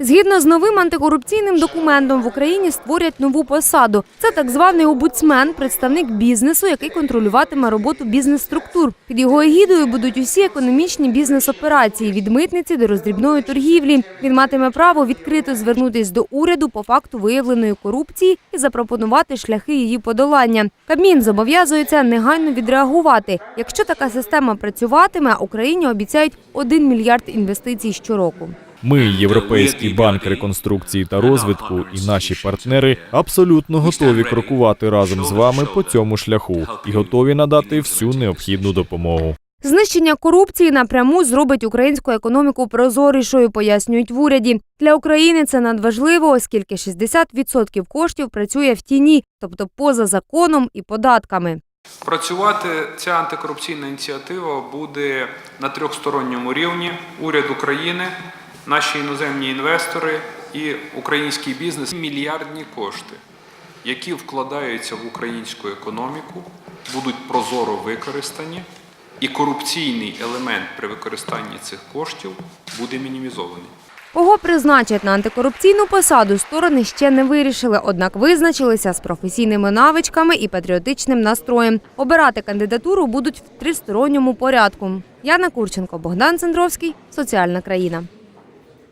Згідно з новим антикорупційним документом в Україні створять нову посаду. Це так званий омбудсмен, представник бізнесу, який контролюватиме роботу бізнес-структур. Під його егідою будуть усі економічні бізнес-операції від митниці до роздрібної торгівлі. Він матиме право відкрито звернутись до уряду по факту виявленої корупції і запропонувати шляхи її подолання. Кабмін зобов'язується негайно відреагувати. Якщо така система працюватиме, Україні обіцяють 1 мільярд інвестицій щороку. Ми, Європейський банк реконструкції та розвитку, і наші партнери абсолютно готові крокувати разом з вами по цьому шляху і готові надати всю необхідну допомогу. Знищення корупції напряму зробить українську економіку прозорішою, пояснюють в уряді. Для України це надважливо, оскільки 60% коштів працює в тіні, тобто поза законом і податками. Працювати ця антикорупційна ініціатива буде на трьохсторонньому рівні: уряд України, наші іноземні інвестори і український бізнес. Мільярдні кошти, які вкладаються в українську економіку, будуть прозоро використані, і корупційний елемент при використанні цих коштів буде мінімізований. Кого призначать на антикорупційну посаду, сторони ще не вирішили, однак визначилися з професійними навичками і патріотичним настроєм. Обирати кандидатуру будуть в тристоронньому порядку. Яна Курченко, Богдан Цендровський, Соціальна країна.